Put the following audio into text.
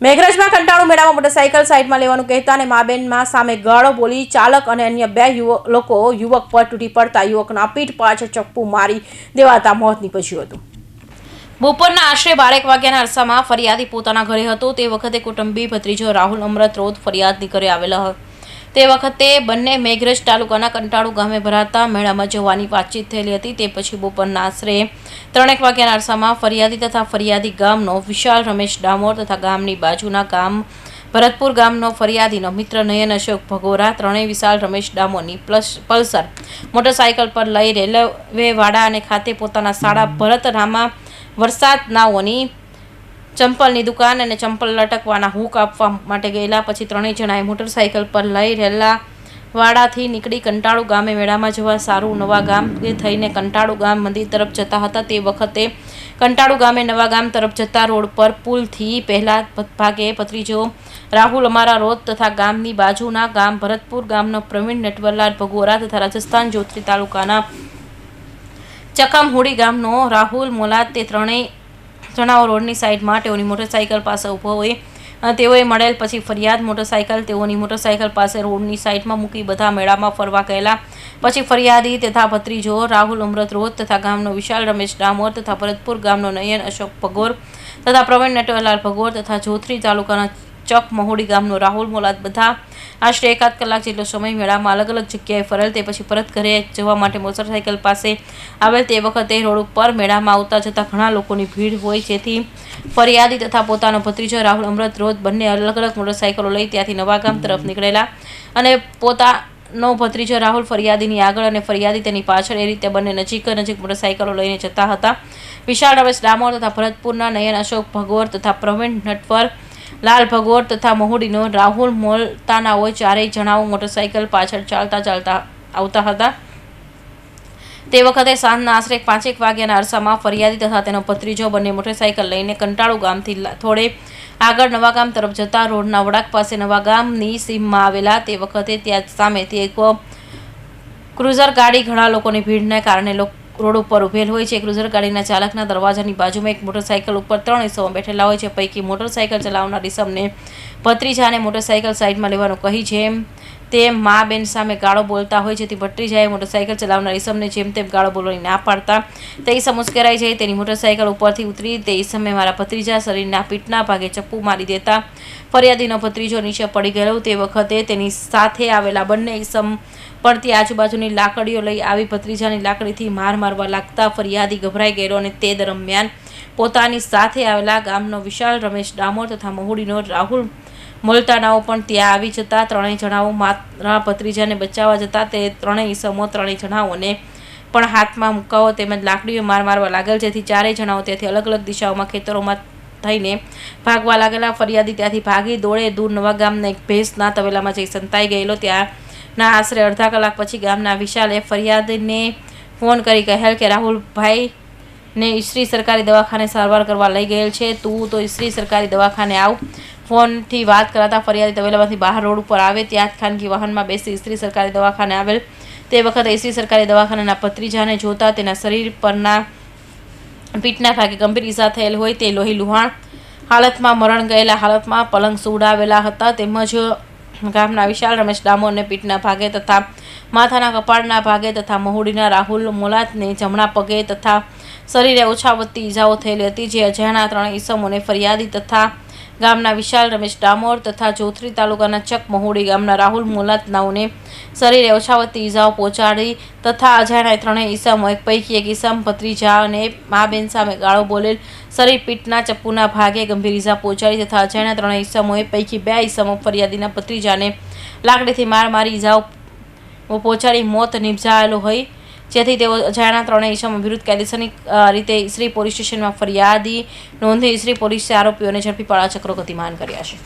મેઘરજમાં કંટાળુ મેળામાં મોટરસાઇકલ સાઇડમાં લેવાનું કહેતા અને માબેનમાં સામે ગાળો બોલી ચાલક અને અન્ય બે યુવક, લોકો યુવક પર તૂટી પડતા યુવકના પીઠ પાછળ ચપ્પુ મારી દેવાતા મોત નીપજ્યું હતું. બપોરના આશરે બારેક વાગ્યાના અરસામાં ફરિયાદી પોતાના ઘરે હતો. તે વખતે કુટુંબી ભત્રીજો રાહુલ અમરત રોધ ફરિયાદની ઘરે આવેલા હતા તે વખતે બંને મેઘરજ તાલુકાના કંટાળુ ગામે ભરાતા મેળામાં જવાની વાતચીત થયેલી હતી. તે પછી બપોરના આશરે ત્રણેક વાગ્યાના અરસામાં ફરિયાદી તથા ફરિયાદી ગામનો વિશાલ રમેશ ડામોર તથા ગામની બાજુના ગામ ભરતપુર ગામનો ફરિયાદીનો મિત્ર નયન અશોક ભગોરા, ત્રણેય વિશાલ રમેશ ડામોરની પ્લસ પલ્સર મોટરસાયકલ પર લઈ રેલવે વાડા અને ખાતે પોતાના શાળા ભરત રામા વરસાદ નાઓની ચંપલની દુકાન અને ચંપલ લટકવાના હૂક આપવા માટે ગયેલા પછી ત્રણેય જણાએ મોટરસાયકલ પર લઈ રહેલા વાડાથી નીકળી કંટાળુ ગામે મેળામાં જવા સારું નવા ગામ થઈને કંટાળુ ગામ મંદિર તરફ જતા હતા. તે વખતે કંટાળુ ગામે નવા ગામ તરફ જતા રોડ પર પુલથી પહેલા ભાગે પત્રીજો રાહુલ અમારા રોડ તથા ગામની બાજુના ગામ ભરતપુર ગામનો પ્રવીણ નટવરલાલ ભગોરા તથા રાજસ્થાન જોત્રી તાલુકાના ચકમહુડી ગામનો રાહુલ મોલાદ તે ત્રણેય જણાઓ રોડની સાઈડમાં તેઓની મોટરસાઇકલ પાસે ઊભો હોય. તેઓએ મળેલ પછી ફરિયાદ મોટરસાઇકલ તેઓની મોટરસાઇકલ પાસે રોડની સાઈડમાં મૂકી બધા મેળામાં ફરવા ગયેલા. પછી ફરિયાદી તથા ભત્રીજો રાહુલ અમૃત રોજ તથા ગામનો વિશાલ રમેશ ડામોર તથા ભરતપુર ગામનો નયન અશોક ભગોર તથા પ્રવીણ નટવરલાલ ભગોર તથા જોથરી તાલુકાના ચક મહોડી ગામનો રાહુલ મોલાદ બધા આશરે એકાદ કલાક જેટલો સમય મેળામાં અલગ અલગ જગ્યાએ ફરેલ તે પછી પરત ઘરે જવા માટે મોટરસાઇકલ પાસે આવેલ તે વખતે રોડ ઉપર મેળામાં આવતા જતા ઘણા લોકોની ભીડ હોય જેથી ફરિયાદી તથા પોતાનો ભત્રીજો રાહુલ અમૃત રોજ બંને અલગ અલગ મોટરસાઇકલો લઈ ત્યાંથી નવાગામ તરફ નીકળેલા અને પોતાનો ભત્રીજો રાહુલ ફરિયાદીની આગળ અને ફરિયાદી તેની પાછળ એ રીતે બંને નજીક નજીક મોટરસાઇકલો લઈને જતા હતા. વિશાળ રમેશ ડામોર તથા ભરતપુરના નયન અશોક ભગવર તથા પ્રવીણ નટવર લાલ ભગોર તથા મહુડીનો રાહુલ મોલતાનાઓ ચારેય જણાઓ મોટરસાઇકલ પાછળ ચાલતા ચાલતા આવતા હતા. તે વખતે સાંજના આશરે પાંચેક વાગ્યાના અરસામાં ફરિયાદી તથા તેનો ભત્રીજો બંને મોટરસાઇકલ લઈને કંટાળુ ગામથી થોડે આગળ નવાગામ તરફ જતા રોડના વડાક પાસે નવાગામની સીમમાં આવેલા તે વખતે ત્યાં સામેથી એક ક્રુઝર ગાડી ઘણા લોકોની ભીડને કારણે લોક રોડ ઉપર ઉભેલ હોય છે. ક્રુઝર ગાડીના ચાલકના દરવાજાની બાજુમાં એક મોટરસાઇકલ ઉપર ત્રણ ઇસમો બેઠેલા હોય છે. પૈકી મોટરસાઇકલ ચલાવનાર ઇસમને ભત્રીજાને મોટરસાઇકલ સાઈડમાં લેવાનું કહી જેમ તેમ મા બેન સામે ગાળો બોલતા હોય જેથી ભત્રીજાએ મોટરસાઇકલ ચલાવનાર રિસમને જેમ તેમ ગાળો બોલવાની ના પાડતા તે ઈસમ ઉશ્કેરાઈ જાય. તેની મોટરસાઇકલ ઉપરથી ઉતરી તે ઈસમે મારા ભત્રીજા શરીરના પીઠના ભાગે ચપ્પુ મારી દેતા ફરિયાદીનો ભત્રીજો નીચે પડી ગયેલો તે વખતે તેની સાથે આવેલા બંને ઇસમ પડતી આજુબાજુની લાકડીઓ લઈ આવી ભત્રીજાની લાકડીથી માર મારવા લાગતા ફરિયાદી ગભરાઈ ગયેલો અને તે દરમિયાન પોતાની સાથે આવેલા ગામનો વિશાલ, રમેશ ડામોર તથા મહુડીનો રાહુલ મોલતાનાઓ પણ ત્યાં આવી જતા. ત્રણેય જણાઓ મારા ભત્રીજાને બચાવવા જતા. તે ત્રણેય ઈસમો, ત્રણેય જણાઓને પણ હાથમાં મુકાવો તેમજ લાકડીઓ માર મારવા લાગેલ, જેથી ચારેય જણાઓ ત્યાંથી અલગ અલગ દિશાઓમાં ખેતરોમાં થઈને ભાગવા લાગેલા. ફરિયાદી ત્યાંથી ભાગી દોડે દૂર નવા ગામના એક ભેંસના તવેલામાં જઈ સંતાઈ ગયેલો. ત્યાંના આશરે અડધા કલાક પછી ગામના વિશાલે ફરિયાદને ફોન કરી કહેલ કે રાહુલભાઈ ને ઈશ્રી સરકારી દવાખાને સારવાર કરવા લઈ ગયેલ છે. તું તો ઈશ્રી સરકારી દવાખાને આવ. ફોનથી વાત કરાતા ફરિયાદી તબેલામાંથી બહાર રોડ ઉપર આવે, ત્યાં જ ખાનગી વાહનમાં બેસી ઈસરી સરકારી દવાખાને આવેલ. તે વખતે ઈસરી સરકારી દવાખાનાના ભત્રીજાને જોતા તેના શરીર પરના પીઠના ભાગે ગંભીર ઈજા થયેલ હોય તે લોહી લુહાણ હાલતમાં મરણ ગયેલા હાલતમાં પલંગ સુવડાવેલા હતા તેમજ ગામના વિશાલ, રમેશ ડામોરને પીઠના ભાગે તથા માથાના કપાળના ભાગે તથા મહુડીના રાહુલ મોલાતને જમણા પગે તથા શરીરે ઓછા વધતી ઈજાઓ થયેલી હતી, જે અજાણ્યા ત્રણ ઈસમોને ફરિયાદી તથા ગામના વિશાલ રમેશ ડામોર તથા જોથરી તાલુકાના ચક મહુડી ગામના રાહુલ મોલાતનાઓને શરીરે ઓછાવતી ઈજાઓ પહોંચાડી તથા અજાણ્યા ત્રણેય ઈસમો એક પૈકી એક ઈસમ ભત્રીજા અને મા બેન સામે ગાળો બોલેલ. શરીર પીઠના ચપ્પુના ભાગે ગંભીર ઈજા પહોંચાડી તથા અજાણ્યા ત્રણેય ઈસમોએ પૈકી બે ઈસમો ફરિયાદીના ભત્રીજાને લાકડીથી માર મારી ઈજાઓ પહોંચાડી મોત નિપજાયેલો હોય જેથી તેઓ અજાણ્યા ત્રણેય ઈસમો વિરુદ્ધ કાયદેસરની રીતે ઈસરી પોલીસ સ્ટેશનમાં ફરિયાદી નોંધી ઈસરી પોલીસે આરોપીઓને ઝડપી પાડવા ચક્રો ગતિમાન કર્યા છે.